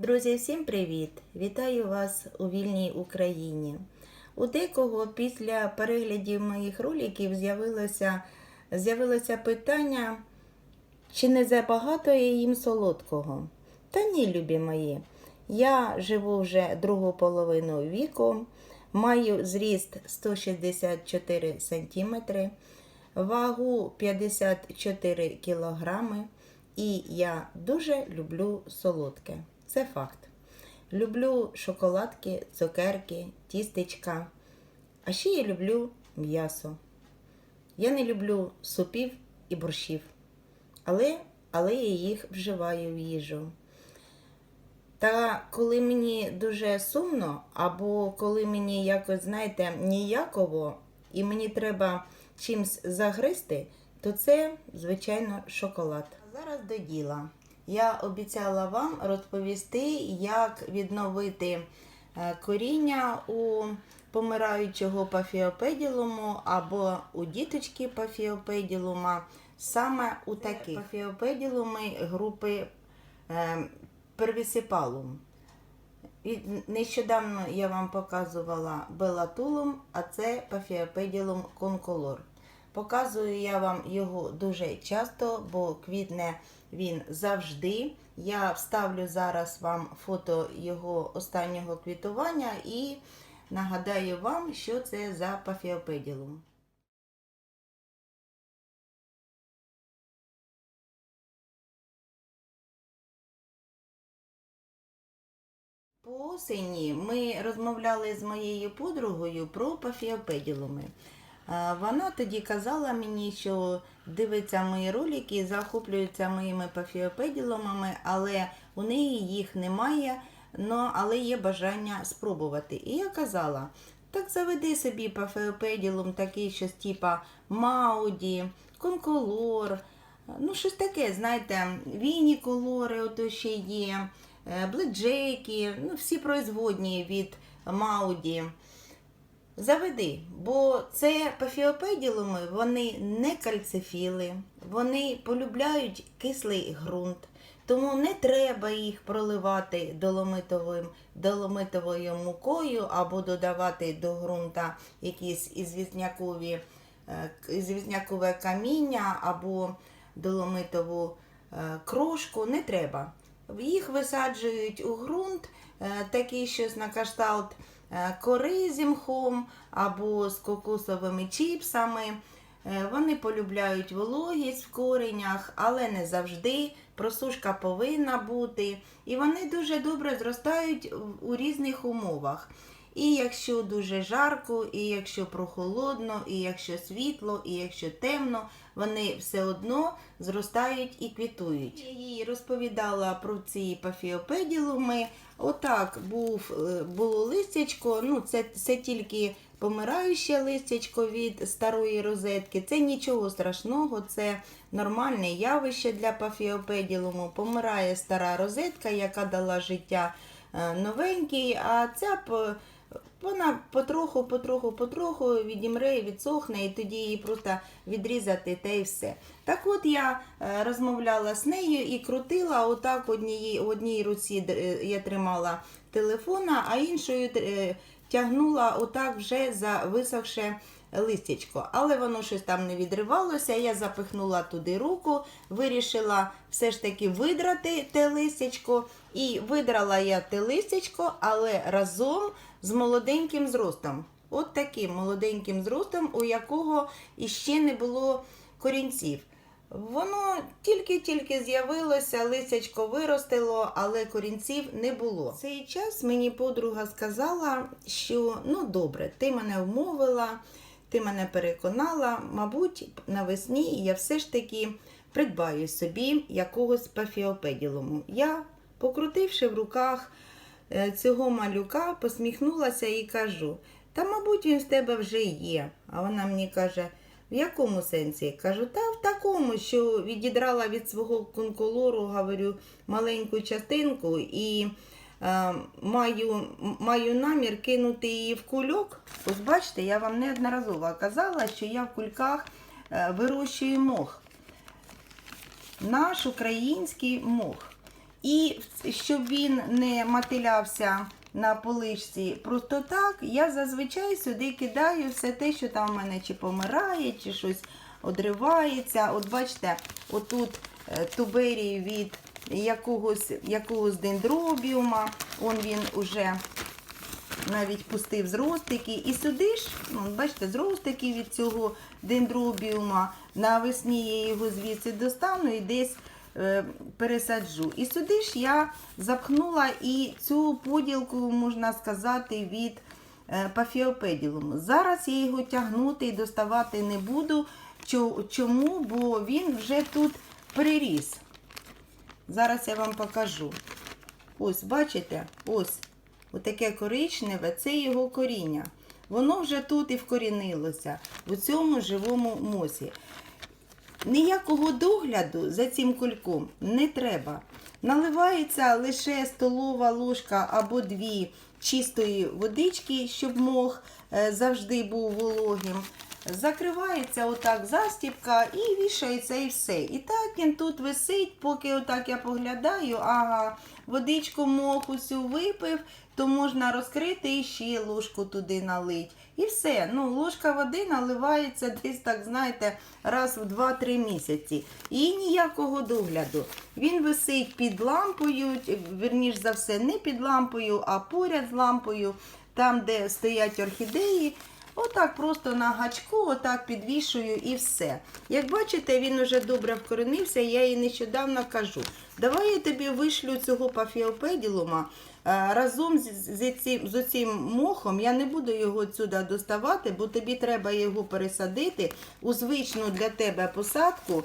Друзі, всім привіт! Вітаю вас у вільній Україні. У декого після переглядів моїх роликів з'явилося, з'явилося питання, чи не забагато я їм солодкого. Та ні, любі мої. Я живу вже другу половину віку, маю зріст 164 см, вагу 54 кілограми. І я дуже люблю солодке. Це факт. Люблю шоколадки, цукерки, тістечка. А ще я люблю м'ясо. Я не люблю супів і борщів. Але, але я їх вживаю в їжу. Та коли мені дуже сумно, або коли мені якось, знаєте, ніяково, і мені треба чимсь загризти, то це, звичайно, шоколад. А зараз до діла. Я обіцяла вам розповісти, як відновити е, коріння у помираючого пафіопеділуму або у діточки пафіопеділума, саме у таких пафіопеділуми групи е, первісипалум. І Нещодавно я вам показувала белатулум, а це пафіопеділум конколор. Показую я вам його дуже часто, бо квітне він завжди. Я вставлю зараз вам фото його останнього квітування і нагадаю вам, що це за пафіопеділум. По осені ми розмовляли з моєю подругою про пафіопеділуми. Вона тоді казала мені, що дивиться мої ролики, захоплюється моїми пафіопеділумами, але у неї їх немає, але є бажання спробувати. І я казала, так заведи собі пафіопеділум, такий щось типа Мауді, Конколор, ну щось таке, знаєте, вініколори ото ще є, е, блекджеки, ну всі производні від Мауді. Заведи, бо це пафіопеділуми, вони не кальцифіли, вони полюбляють кислий ґрунт, тому не треба їх проливати доломитовим, доломитовою мукою або додавати до ґрунта якісь ізвізнякові, е, ізвізнякове каміння або доломитову е, крошку. Не треба. Їх висаджують у ґрунт, е, такий щось на кшталт е, кори з мхом або з кокосовими чіпсами. Е, Вони полюбляють вологість в коренях, але не завжди. Просушка повинна бути. І вони дуже добре зростають у різних умовах. І якщо дуже жарко, і якщо прохолодно, і якщо світло, і якщо темно, вони все одно зростають і квітують. Я їй розповідала про ці пафіопеділуми. Отак був, е, було листячко, ну це, це тільки помираюче листячко від старої розетки. Це нічого страшного, це нормальне явище для пафіопеділуму. Помирає стара розетка, яка дала життя е, новенькій, а ця вона потроху, потроху, потроху відімре, відсохне, і тоді її просто відрізати та й все. Так от я е, розмовляла з нею і крутила отак однієї, одній руці е, я тримала телефона, а іншою е, тягнула отак вже за висохше листячко. Але воно щось там не відривалося. Я запихнула туди руку, вирішила все ж таки видрати те листячко. І видрала я те листячко, але разом з молоденьким зростом. От таким молоденьким зростом, у якого іще не було корінців. Воно тільки-тільки з'явилося, лисячко виростило, але корінців не було. В цей час мені подруга сказала, що ну добре, ти мене вмовила, ти мене переконала, мабуть, навесні я все ж таки придбаю собі якогось пафіопеділуму. Я, покрутивши в руках е, цього малюка, посміхнулася і кажу: та, мабуть, він в тебе вже є. А вона мені каже. В якому сенсі? Кажу, та в такому, що відідрала від свого конколору, говорю, маленьку частинку і е, маю, маю намір кинути її в кульок. Ось бачите, я вам неодноразово казала, що я в кульках е, вирощую мох. Наш український мох. І щоб він не мотилявся на полишці просто так, я зазвичай сюди кидаю все те, що там в мене чи помирає, чи щось одривається. От бачите, отут е, туберій від якогось, якогось дендробіума, он він уже навіть пустив зростики. І сюди ж, ну, бачите, зростики від цього дендробіума. Навесні я його звідси достану і десь пересаджу. І сюди ж я запхнула і цю поділку, можна сказати, від е, пафіопеділуму. Зараз я його тягнути і доставати не буду. Чому? Бо він вже тут переріс. Зараз я вам покажу. Ось, бачите? Ось. Отаке коричневе це його коріння. Воно вже тут і вкорінилося, у цьому живому мосі. Ніякого догляду за цим кульком не треба. Наливається лише столова ложка або дві чистої водички, щоб мох е, завжди був вологим. Закривається отак застіпка і вішається і все. І так він тут висить, поки отак я поглядаю, ага, водичку мох усю випив, то можна розкрити і ще ложку туди налить. І все. Ну, ложка води наливається десь, так знаєте, раз в 2-3 місяці. І ніякого догляду. Він висить під лампою, верніш за все, не під лампою, а поряд з лампою, там, де стоять орхідеї. Отак просто на гачку, отак підвішую і все. Як бачите, він уже добре вкоренився, я їй нещодавно кажу. Давай я тобі вишлю цього пафіопеділума разом з, цим, з цим мохом. Я не буду його сюди доставати, бо тобі треба його пересадити у звичну для тебе посадку.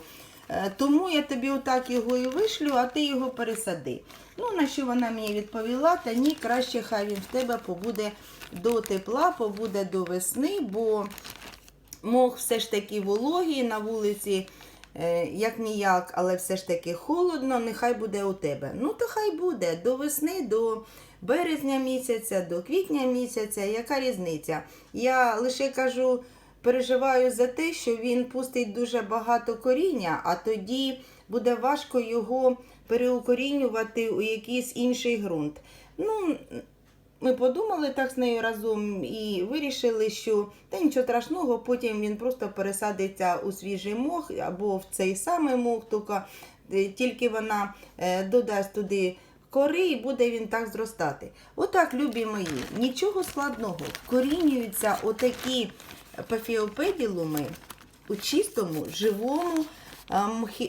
Е, Тому я тобі отак його і вишлю, а ти його пересади. Ну, на що вона мені відповіла, та ні, краще хай він в тебе побуде до тепла, побуде до весни, бо мох все ж таки вологий на вулиці, е, як ніяк, але все ж таки холодно, нехай буде у тебе. Ну, то хай буде до весни, до березня місяця, до квітня місяця, яка різниця? Я лише кажу, переживаю за те, що він пустить дуже багато коріння, а тоді буде важко його переукорінювати у якийсь інший ґрунт. Ну, ми подумали так з нею разом і вирішили, що та нічого страшного, потім він просто пересадиться у свіжий мох або в цей самий мох, тільки, е, вона е, додасть туди кори і буде він так зростати. Отак, любі мої, нічого складного. Вкорінюються отакі пафіопеділуми у чистому, живому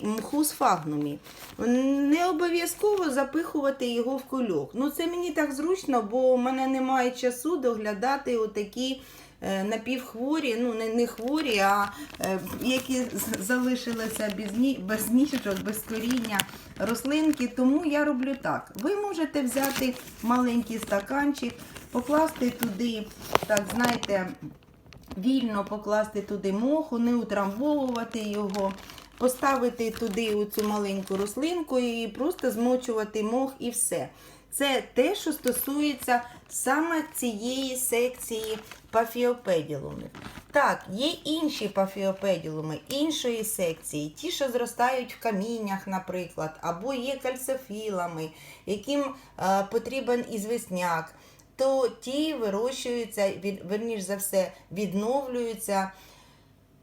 мху з фагнумі. Не обов'язково запихувати його в кульок. Ну це мені так зручно, бо у мене немає часу доглядати отакі е, напівхворі, ну не, не хворі, а е, які залишилися без, без ніжок, без коріння рослинки. Тому я роблю так. Ви можете взяти маленький стаканчик, покласти туди, так знаєте, вільно покласти туди моху, не утрамбовувати його, поставити туди цю маленьку рослинку і просто змочувати мох і все. Це те, що стосується саме цієї секції пафіопеділумів. Так, є інші пафіопеділуми, іншої секції, ті, що зростають в каміннях, наприклад, або є кальцофілами, яким е, потрібен ізвісняк то ті вирощуються, від, верніш за все, відновлюються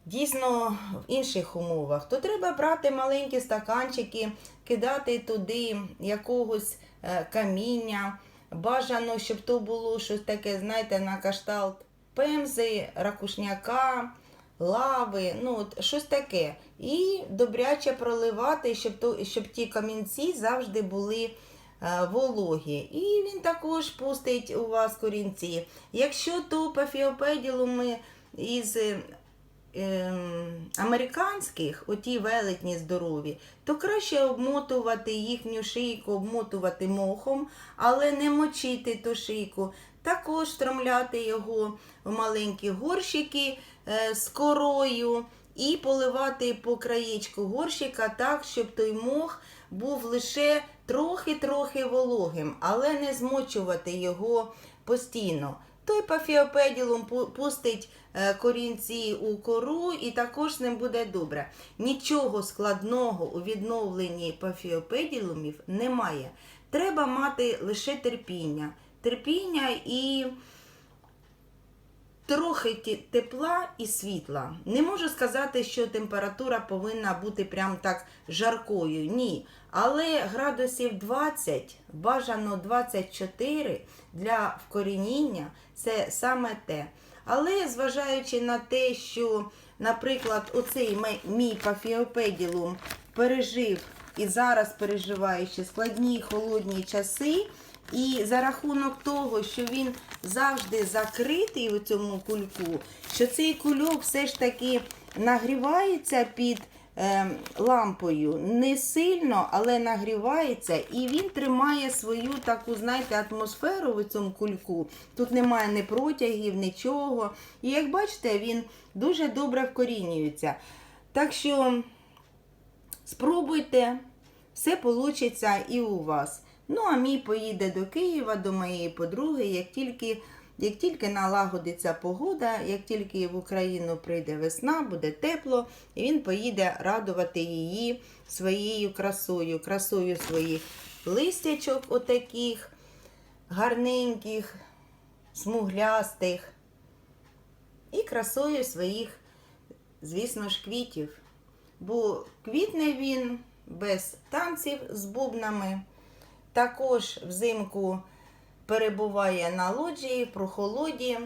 дійсно в інших умовах. То треба брати маленькі стаканчики, кидати туди якогось е, каміння. Бажано, щоб то було щось таке, знаєте, на кшталт пемзи, ракушняка, лави, ну от щось таке. І добряче проливати, щоб, то, щоб ті камінці завжди були е, вологі. І він також пустить у вас корінці. Якщо то пафіопеділуми із американських, оті велетні здорові, то краще обмотувати їхню шийку, обмотувати мохом, але не мочити ту шийку. Також встромляти його в маленькі горщики е, з корою і поливати по краєчку горщика так, щоб той мох був лише трохи-трохи вологим, але не змочувати його постійно. Той пафіопеділум пустить е, корінці у кору і також з ним буде добре. Нічого складного у відновленні пафіопеділумів немає. Треба мати лише терпіння. Терпіння і трохи тепла і світла. Не можу сказати, що температура повинна бути прям так жаркою. Ні. Але градусів 20, бажано 24 для вкорініння це саме те. Але зважаючи на те, що, наприклад, оцей мій пафіопеділум пережив і зараз переживає ще складні холодні часи, і за рахунок того, що він завжди закритий у цьому кульку, що цей кульок все ж таки нагрівається під е, лампою не сильно, але нагрівається, і він тримає свою таку, знаєте, атмосферу в цьому кульку. Тут немає ні протягів, нічого. І як бачите, він дуже добре вкорінюється. Так що спробуйте, все вийде і у вас. Ну, а мій поїде до Києва, до моєї подруги, як тільки, як тільки налагодиться погода, як тільки в Україну прийде весна, буде тепло, і він поїде радувати її своєю красою, красою своїх листячок, отаких гарненьких, смуглястих, і красою своїх, звісно ж, квітів. Бо квітне він без танців з бубнами. Також взимку перебуває на лоджії, прохолоді.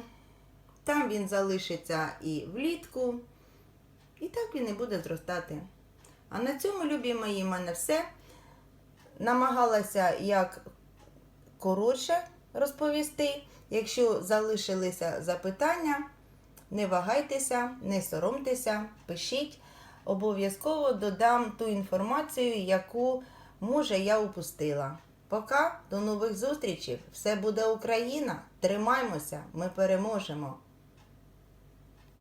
Там він залишиться і влітку. І так він і буде зростати. А на цьому, любі мої, в мене все. Намагалася як коротше розповісти. Якщо залишилися запитання, не вагайтеся, не соромтеся, пишіть. Обов'язково додам ту інформацію, яку, може, я упустила. Пока, до нових зустрічей. Все буде Україна. Тримаймося, ми переможемо.